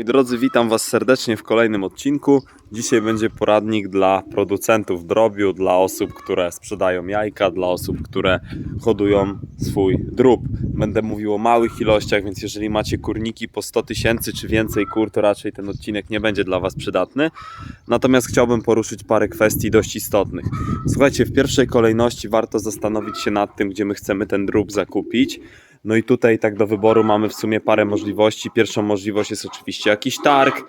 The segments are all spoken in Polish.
Moi drodzy, witam Was serdecznie w kolejnym odcinku. Dzisiaj będzie poradnik dla producentów drobiu, dla osób, które sprzedają jajka, dla osób, które hodują swój drób. Będę mówił o małych ilościach, więc jeżeli macie kurniki po 100 tysięcy czy więcej kur, to raczej ten odcinek nie będzie dla Was przydatny. Natomiast chciałbym poruszyć parę kwestii dość istotnych. Słuchajcie, w pierwszej kolejności warto zastanowić się nad tym, gdzie my chcemy ten drób zakupić. No i tutaj tak do wyboru mamy w sumie parę możliwości. Pierwszą możliwość jest oczywiście jakiś targ,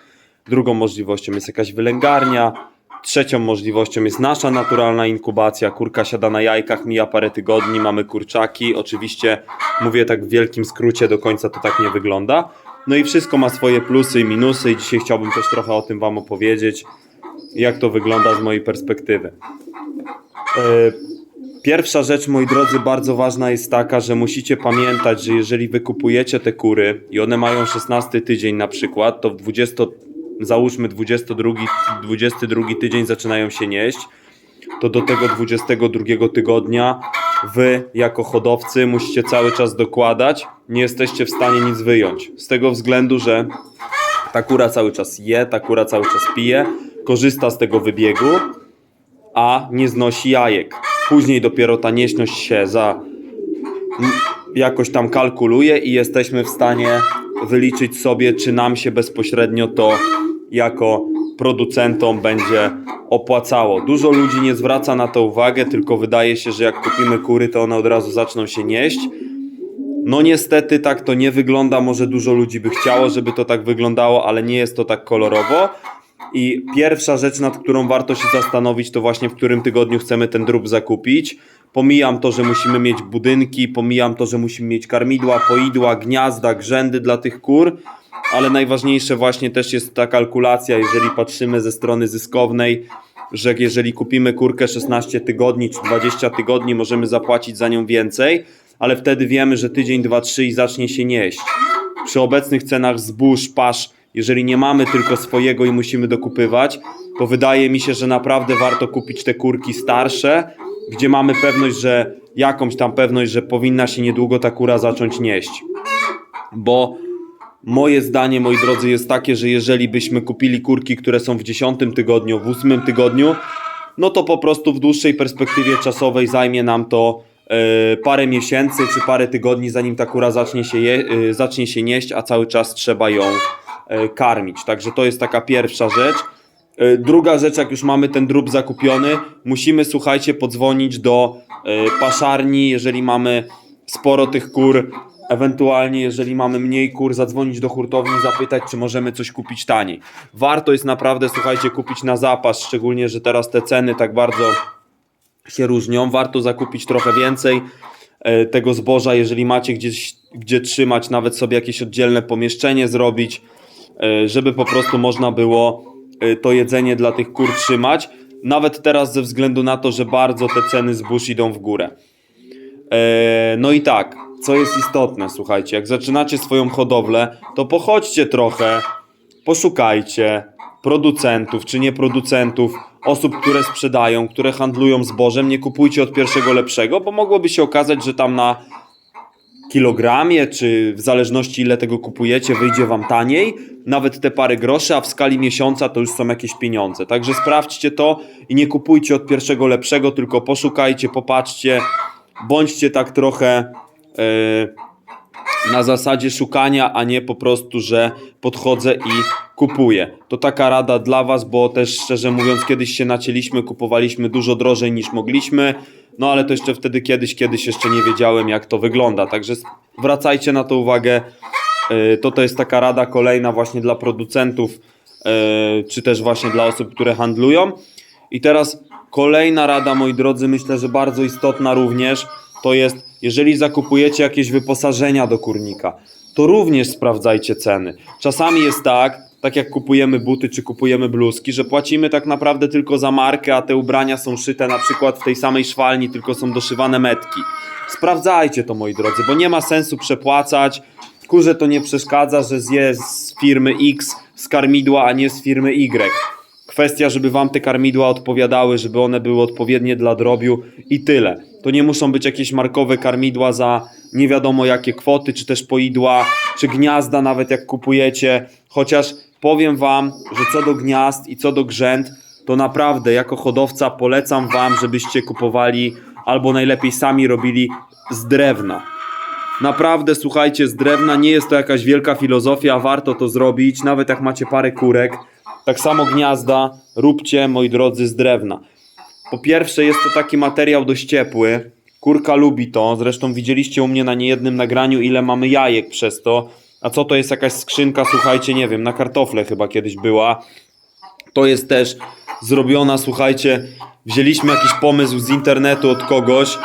drugą możliwością jest jakaś wylęgarnia, trzecią możliwością jest nasza naturalna inkubacja. Kurka siada na jajkach, mija parę tygodni, mamy kurczaki. Oczywiście mówię tak w wielkim skrócie, do końca to tak nie wygląda. No i wszystko ma swoje plusy i minusy i dzisiaj chciałbym też trochę o tym Wam opowiedzieć, jak to wygląda z mojej perspektywy. Yy, Pierwsza rzecz, moi drodzy, bardzo ważna jest taka, że musicie pamiętać, że jeżeli wy kupujecie te kury i one mają 16 tydzień na przykład, to w 20, załóżmy 22, 22 tydzień zaczynają się nieść, to do tego 22 tygodnia wy jako hodowcy musicie cały czas dokładać, nie jesteście w stanie nic wyjąć. Z tego względu, że ta kura cały czas je, ta kura cały czas pije, korzysta z tego wybiegu, a nie znosi jajek. Później dopiero ta nieśność się za jakoś tam kalkuluje i jesteśmy w stanie wyliczyć sobie, czy nam się bezpośrednio to jako producentom będzie opłacało. Dużo ludzi nie zwraca na to uwagę, tylko wydaje się, że jak kupimy kury, to one od razu zaczną się nieść. No niestety tak to nie wygląda. Może dużo ludzi by chciało, żeby to tak wyglądało, ale nie jest to tak kolorowo. I pierwsza rzecz, nad którą warto się zastanowić, to właśnie w którym tygodniu chcemy ten drób zakupić. Pomijam to, że musimy mieć budynki, pomijam to, że musimy mieć karmidła, poidła, gniazda, grzędy dla tych kur, ale najważniejsze właśnie też jest ta kalkulacja, jeżeli patrzymy ze strony zyskownej, że jeżeli kupimy kurkę 16 tygodni czy 20 tygodni, możemy zapłacić za nią więcej, ale wtedy wiemy, że tydzień, dwa, trzy i zacznie się nieść. Przy obecnych cenach zbóż, pasz, jeżeli nie mamy tylko swojego i musimy dokupywać, to wydaje mi się, że naprawdę warto kupić te kurki starsze, gdzie mamy pewność, że jakąś tam pewność, że powinna się niedługo ta kura zacząć nieść. Bo moje zdanie, moi drodzy, jest takie, że jeżeli byśmy kupili kurki, które są w 10 tygodniu, w 8 tygodniu, no to po prostu w dłuższej perspektywie czasowej zajmie nam to parę miesięcy czy parę tygodni, zanim ta kura zacznie się, je, e, zacznie się nieść, a cały czas trzeba ją e, karmić. Także to jest taka pierwsza rzecz. E, Druga rzecz, jak już mamy ten drób zakupiony, musimy, słuchajcie, podzwonić do e, paszarni, jeżeli mamy sporo tych kur, ewentualnie jeżeli mamy mniej kur, zadzwonić do hurtowni, zapytać, czy możemy coś kupić taniej. Warto jest naprawdę, słuchajcie, kupić na zapas, szczególnie, że teraz te ceny tak bardzo się różnią. Warto zakupić trochę więcej e, tego zboża, jeżeli macie gdzieś, gdzie trzymać, nawet sobie jakieś oddzielne pomieszczenie zrobić, e, żeby po prostu można było e, to jedzenie dla tych kur trzymać. Nawet teraz ze względu na to, że bardzo te ceny zbóż idą w górę. No i tak, co jest istotne, słuchajcie, jak zaczynacie swoją hodowlę, to pochodźcie trochę, poszukajcie producentów czy nie producentów, osób, które sprzedają, które handlują zbożem. Nie kupujcie od pierwszego lepszego, bo mogłoby się okazać, że tam na kilogramie, czy w zależności ile tego kupujecie, wyjdzie wam taniej, nawet te parę groszy, a w skali miesiąca to już są jakieś pieniądze. Także sprawdźcie to i nie kupujcie od pierwszego lepszego, tylko poszukajcie, popatrzcie, bądźcie tak trochę e, na zasadzie szukania, a nie po prostu, że podchodzę i kupuję. To taka rada dla Was, bo też szczerze mówiąc, kiedyś się nacięliśmy, kupowaliśmy dużo drożej niż mogliśmy, no ale to jeszcze wtedy kiedyś, kiedyś jeszcze nie wiedziałem, jak to wygląda. Także zwracajcie na to uwagę. E, To to jest taka rada kolejna właśnie dla producentów, e, czy też właśnie dla osób, które handlują. I teraz kolejna rada, moi drodzy, myślę, że bardzo istotna również, to jest, jeżeli zakupujecie jakieś wyposażenia do kurnika, to również sprawdzajcie ceny. Czasami jest tak, tak jak kupujemy buty czy kupujemy bluzki, że płacimy tak naprawdę tylko za markę, a te ubrania są szyte na przykład w tej samej szwalni, tylko są doszywane metki. Sprawdzajcie to, moi drodzy, bo nie ma sensu przepłacać. Kurze to nie przeszkadza, że zje z firmy X z karmidła, a nie z firmy Y. Kwestia, żeby wam te karmidła odpowiadały, żeby one były odpowiednie dla drobiu i tyle. To nie muszą być jakieś markowe karmidła za nie wiadomo jakie kwoty, czy też poidła, czy gniazda nawet jak kupujecie. Chociaż powiem wam, że co do gniazd i co do grzęd, to naprawdę jako hodowca polecam wam, żebyście kupowali albo najlepiej sami robili z drewna. Naprawdę, słuchajcie, z drewna nie jest to jakaś wielka filozofia, warto to zrobić, nawet jak macie parę kurek. Tak samo gniazda róbcie, moi drodzy, z drewna. Po pierwsze, jest to taki materiał dość ciepły. Kurka lubi to. Zresztą widzieliście u mnie na niejednym nagraniu, ile mamy jajek przez to. A co to jest jakaś skrzynka, słuchajcie, nie wiem, na kartofle chyba kiedyś była. To jest też zrobiona, słuchajcie, wzięliśmy jakiś pomysł z internetu od kogoś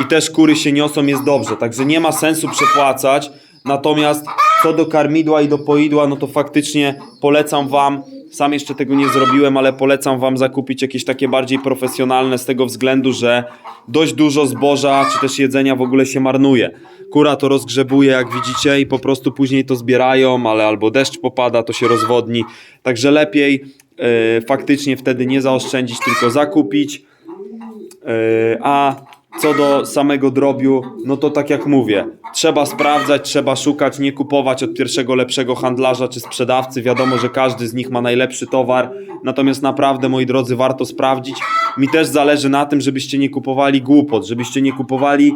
i też kury się niosą, jest dobrze. Także nie ma sensu przepłacać. Natomiast co do karmidła i do poidła, no to faktycznie polecam Wam. Sam jeszcze tego nie zrobiłem, ale polecam Wam zakupić jakieś takie bardziej profesjonalne z tego względu, że dość dużo zboża czy też jedzenia w ogóle się marnuje. Kura to rozgrzebuje, jak widzicie, i po prostu później to zbierają, ale albo deszcz popada, to się rozwodni. Także lepiej e, faktycznie wtedy nie zaoszczędzić, tylko zakupić. Yy, A co do samego drobiu, no to tak jak mówię, trzeba sprawdzać, trzeba szukać, nie kupować od pierwszego lepszego handlarza czy sprzedawcy. Wiadomo, że każdy z nich ma najlepszy towar, natomiast naprawdę, moi drodzy, warto sprawdzić. Mi też zależy na tym, żebyście nie kupowali głupot, żebyście nie kupowali,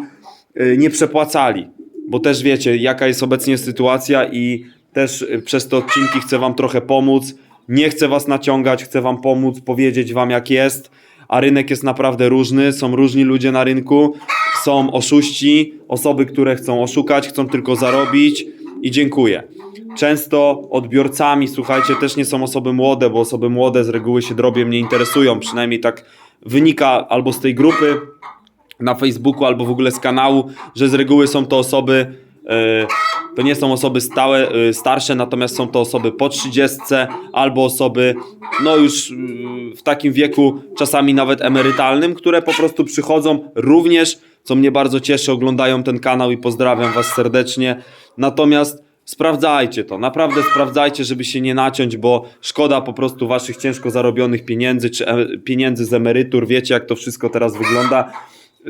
yy, nie przepłacali, bo też wiecie, jaka jest obecnie sytuacja i też yy, przez te odcinki chcę Wam trochę pomóc. Nie chcę Was naciągać, chcę Wam pomóc, powiedzieć Wam jak jest a rynek jest naprawdę różny, są różni ludzie na rynku, są oszuści, osoby, które chcą oszukać, chcą tylko zarobić i dziękuję. Często odbiorcami, słuchajcie, też nie są osoby młode, bo osoby młode z reguły się drobiem nie interesują, przynajmniej tak wynika albo z tej grupy na Facebooku, albo w ogóle z kanału, że z reguły są to osoby to nie są osoby stałe, y, starsze, natomiast są to osoby po 30 albo osoby no już y, w takim wieku, czasami nawet emerytalnym, które po prostu przychodzą również, co mnie bardzo cieszy, oglądają ten kanał i pozdrawiam Was serdecznie. Natomiast sprawdzajcie to, naprawdę sprawdzajcie, żeby się nie naciąć, bo szkoda po prostu Waszych ciężko zarobionych pieniędzy, czy e, pieniędzy z emerytur. Wiecie, jak to wszystko teraz wygląda.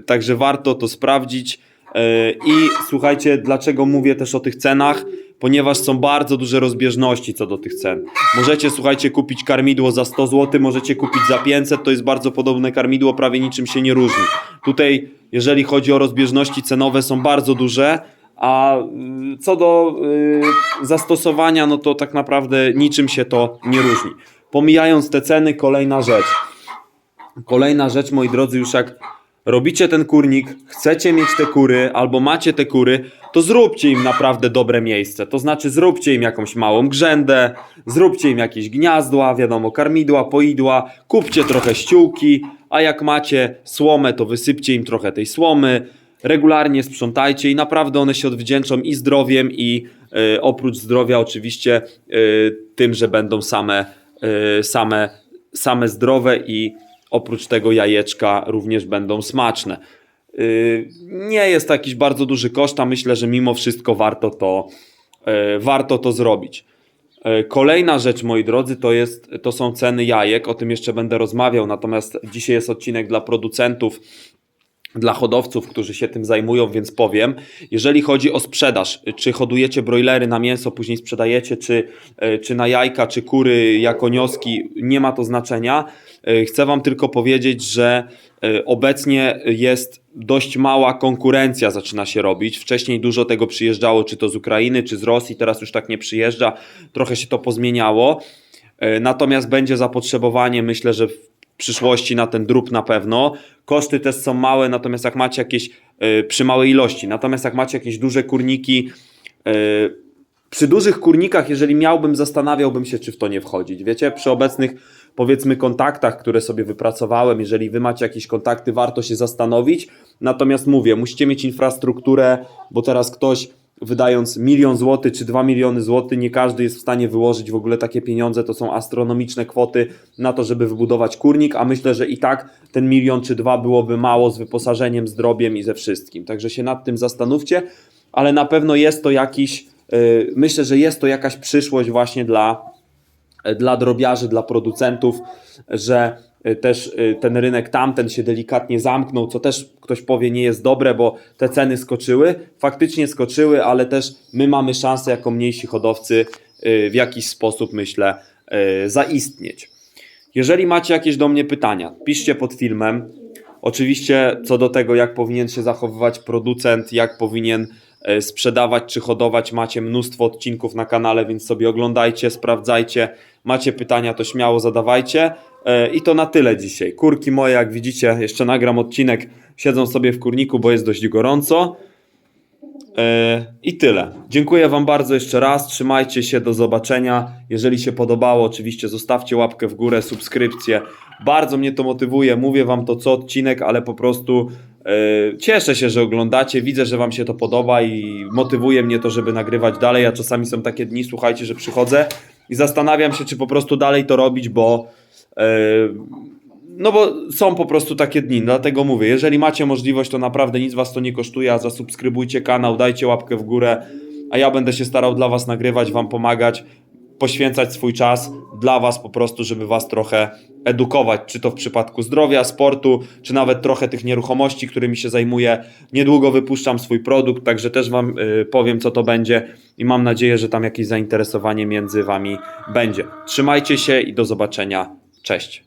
Także warto to sprawdzić. Yy, I słuchajcie, dlaczego mówię też o tych cenach? Ponieważ są bardzo duże rozbieżności co do tych cen. Możecie, słuchajcie, kupić karmidło za 100 zł, możecie kupić za 500, to jest bardzo podobne karmidło, prawie niczym się nie różni. Tutaj, jeżeli chodzi o rozbieżności cenowe, są bardzo duże, a yy, co do yy, zastosowania, no to tak naprawdę niczym się to nie różni. Pomijając te ceny, kolejna rzecz. Kolejna rzecz, moi drodzy, już jak robicie ten kurnik, chcecie mieć te kury albo macie te kury, to zróbcie im naprawdę dobre miejsce. To znaczy zróbcie im jakąś małą grzędę, zróbcie im jakieś gniazdła, wiadomo, karmidła, poidła, kupcie trochę ściółki, a jak macie słomę, to wysypcie im trochę tej słomy, regularnie sprzątajcie i naprawdę one się odwdzięczą i zdrowiem i e, oprócz zdrowia oczywiście e, tym, że będą same, e, same, same zdrowe i oprócz tego jajeczka również będą smaczne. Yy, Nie jest to jakiś bardzo duży koszt, a myślę, że mimo wszystko warto to, yy, warto to zrobić. Yy, Kolejna rzecz, moi drodzy, to, jest, to są ceny jajek. O tym jeszcze będę rozmawiał, natomiast dzisiaj jest odcinek dla producentów, dla hodowców, którzy się tym zajmują, więc powiem. Jeżeli chodzi o sprzedaż, czy hodujecie brojlery na mięso, później sprzedajecie, czy, e, czy na jajka, czy kury jako nioski, nie ma to znaczenia. E, Chcę Wam tylko powiedzieć, że e, obecnie jest dość mała konkurencja zaczyna się robić. Wcześniej dużo tego przyjeżdżało, czy to z Ukrainy, czy z Rosji, teraz już tak nie przyjeżdża. Trochę się to pozmieniało. Natomiast będzie zapotrzebowanie, myślę, że w przyszłości na ten drób na pewno. Koszty też są małe, natomiast jak macie jakieś e, przy małej ilości, natomiast jak macie jakieś duże kurniki, e, przy dużych kurnikach, jeżeli miałbym, zastanawiałbym się, czy w to nie wchodzić. Wiecie, przy obecnych powiedzmy kontaktach, które sobie wypracowałem, jeżeli wy macie jakieś kontakty, warto się zastanowić. Natomiast mówię, musicie mieć infrastrukturę, bo teraz ktoś wydając milion złotych czy dwa miliony złotych, nie każdy jest w stanie wyłożyć w ogóle takie pieniądze, to są astronomiczne kwoty na to, żeby wybudować kurnik, a myślę, że i tak ten milion czy dwa byłoby mało z wyposażeniem, zdrowiem i ze wszystkim. Także się nad tym zastanówcie, ale na pewno jest to jakiś, yy, myślę, że jest to jakaś przyszłość właśnie dla e, dla drobiarzy, dla producentów, że też e, ten rynek tamten się delikatnie zamknął, co też ktoś powie nie jest dobre, bo te ceny skoczyły. Faktycznie skoczyły, ale też my mamy szansę jako mniejsi hodowcy e, w jakiś sposób, myślę, zaistnieć. Jeżeli macie jakieś do mnie pytania, piszcie pod filmem. Oczywiście co do tego, jak powinien się zachowywać producent, jak powinien sprzedawać czy hodować, macie mnóstwo odcinków na kanale, więc sobie oglądajcie, sprawdzajcie. Macie pytania, to śmiało zadawajcie. E, I to na tyle dzisiaj. Kurki moje, jak widzicie, jeszcze nagram odcinek, siedzą sobie w kurniku, bo jest dość gorąco. E, I tyle. Dziękuję Wam bardzo jeszcze raz. Trzymajcie się, do zobaczenia. Jeżeli się podobało, oczywiście zostawcie łapkę w górę, subskrypcję. Bardzo mnie to motywuje. Mówię Wam to co odcinek, ale po prostu e, cieszę się, że oglądacie. Widzę, że Wam się to podoba i motywuje mnie to, żeby nagrywać dalej. A czasami są takie dni, słuchajcie, że przychodzę i zastanawiam się, czy po prostu dalej to robić, bo. e, no bo są po prostu takie dni, dlatego mówię, jeżeli macie możliwość, to naprawdę nic was to nie kosztuje, a zasubskrybujcie kanał, dajcie łapkę w górę, a ja będę się starał dla was nagrywać, wam pomagać, poświęcać swój czas dla was po prostu, żeby was trochę edukować, czy to w przypadku zdrowia, sportu, czy nawet trochę tych nieruchomości, którymi się zajmuję. Niedługo wypuszczam swój produkt, także też wam y, powiem, co to będzie i mam nadzieję, że tam jakieś zainteresowanie między wami będzie. Trzymajcie się i do zobaczenia. Cześć.